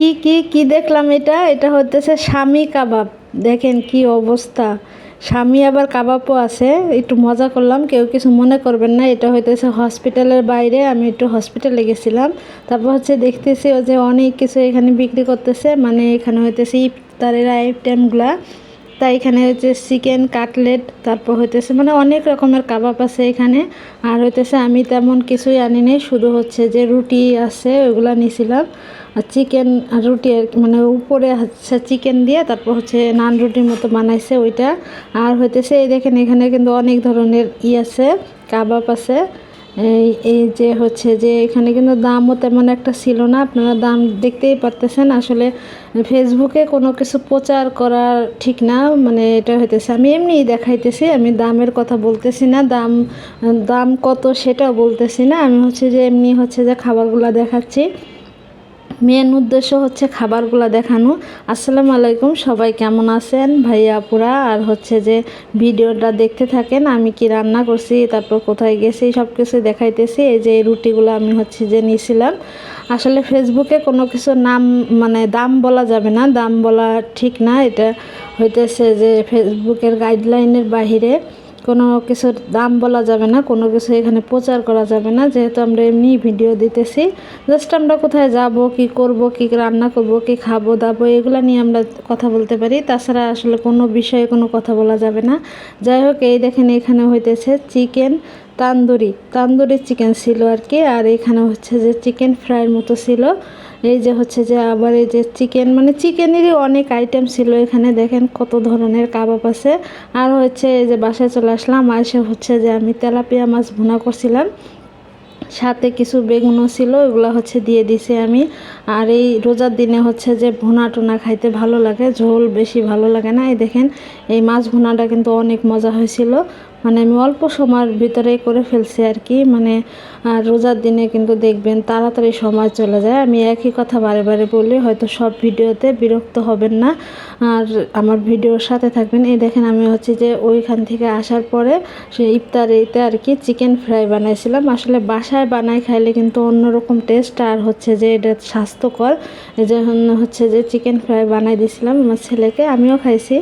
কি কি কি দেখলাম এটা? এটা হতেছে স্বামী কাবাব। দেখেন কি অবস্থা। স্বামী আবার কাবাবও আছে। একটু মজা করলাম, কেউ কিছু মনে করবেন না। এটা হইতেছে হসপিটালের বাইরে। আমি একটু হসপিটালে গেছিলাম। তারপর হচ্ছে দেখতেছি ও যে অনেক কিছু এখানে বিক্রি করতেছে। মানে এখানে হইতেছে ইফতারের আইটেমগুলা। তাই এখানে হচ্ছে চিকেন, কাটলেট, তারপর হইতেছে মানে অনেক রকমের কাবাব আছে এখানে। আর হইতেছে আমি তেমন কিছুই আনি নাই শুধু হচ্ছে যে রুটি আছে, ওইগুলা নিয়েছিলাম। আর চিকেন রুটি আর মানে উপরে হচ্ছে চিকেন দিয়ে তারপর হচ্ছে নান রুটির মতো বানাইছে ওইটা। আর হইতেছে এই দেখেন এখানে কিন্তু অনেক ধরনের ই আছে, কাবাব আছে। এই এই যে হচ্ছে যে এখানে কিন্তু দামও তেমন একটা ছিল না। আপনারা দাম দেখতেই পারতেছেন। আসলে ফেসবুকে কোনো কিছু প্রচার করার ঠিক না। মানে এটা হইতেছে, আমি এমনিই দেখাইতেছি, আমি দামের কথা বলতেছি না। দাম দাম কত সেটাও বলতেছি না। আমি হচ্ছে যে এমনি হচ্ছে যে খাবারগুলো দেখাচ্ছি। মেন উদ্দেশ্য হচ্ছে খাবারগুলো দেখানো। আসসালামু আলাইকুম, সবাই কেমন আছেন? ভাইয়া, আপুরা, আর হচ্ছে যে ভিডিওটা দেখতে থাকেন, আমি কি রান্না করছি, তারপর কোথায় গেছি সব কিছু দেখাইতেছি। এই যে রুটিগুলো আমি হচ্ছে যে নিয়েছিলাম আসলে ফেসবুকে কোনো কিছু নাম মানে দাম বলা যাবে না, দাম বলা ঠিক না। এটা হইতেছে যে ফেসবুকের গাইডলাইনের বাহিরে কোনো কিছুর দাম বলা যাবে না, কোনো কিছু এখানে প্রচার করা যাবে না। যেহেতু আমরা এমনি ভিডিও দিতেছি জাস্ট আমরা কোথায় যাব, কি করব, কি রান্না করব, কি খাব, দাবো, এগুলো নিয়ে আমরা কথা বলতে পারি। তাছাড়া আসলে কোনো বিষয়ে কোনো কথা বলা যাবে না। যাই হোক, এই দেখেন এখানে হইতেছে চিকেন তান্দুরি। তান্দুরি চিকেন ছিল আর কি, আর এখানে হচ্ছে যে চিকেন ফ্রাইয়ের মতো ছিল। এই যে হচ্ছে যে আবার এই যে চিকেন মানে চিকেনেরই অনেক আইটেম ছিল এখানে, দেখেন কত ধরনের কাবাব আছে। আর হচ্ছে এই যে বাসায় চলে আসলাম আর সে হচ্ছে যে আমি তেলাপিয়া মাছ ভুনা করছিলাম। সাথে কিছু বেগুনও ছিল, ওগুলো হচ্ছে দিয়ে দিছি আমি। আর এই রোজার দিনে হচ্ছে যে ভুনা টুনা খাইতে ভালো লাগে, ঝোল বেশি ভালো লাগে না। এই দেখেন, এই মাছ ভুনাটা কিন্তু অনেক মজা হয়েছিল। মানে আমি অল্প সময়ের ভিতরেই করে ফেলছি আর কি। মানে রোজার দিনে কিন্তু দেখবেন তাড়াতাড়ি সময় চলে যায়। আমি একই কথা বারে বারে বলি, হয়তো সব ভিডিওতে বিরক্ত হবেন না। আর আমার ভিডিওর সাথে থাকবেন। এই দেখেন আমি হচ্ছে যে ওইখান থেকে আসার পরে সে ইফতারিতে আর কি চিকেন ফ্রাই বানাইছিলাম। আসলে বাসায় বানাই খাইলে কিন্তু অন্যরকম টেস্ট আর হচ্ছে যে এটা স্বাস্থ্যকর। এই জন্য হচ্ছে যে চিকেন ফ্রাই বানাই দিয়েছিলাম আমার ছেলেকে, আমিও খাইছি।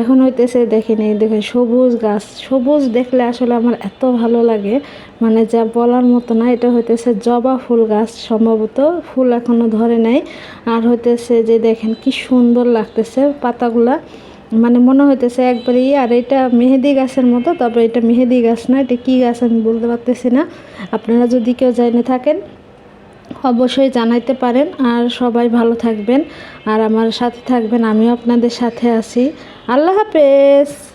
এখন হইতেছে দেখিনি দেখে সবুজ গাছ, সবুজ দেখলে আসলে আমার এত ভালো লাগে। মানে যা বলার মতো না, এটা হইতেছে জবা ফুল গাছ সম্ভবত, ফুল এখনও ধরে নাই। আর হইতেছে যে দেখেন কি সুন্দর লাগতেছে পাতাগুলা। মানে মনে হইতেছে একবারে আর এটা মেহেদি গাছের মতো, তবে এটা মেহেদি গাছ না, এটা কী গাছ আমি বলতে পারতেছি না। আপনারা যদি কেউ জেনে থাকেন, অবশ্যই জানাইতে পারেন। আর সবাই ভালো থাকবেন। আর আমার সাথে থাকবেন, আমিও আপনাদের সাথে আছি। আল্লাহ হাফেজ!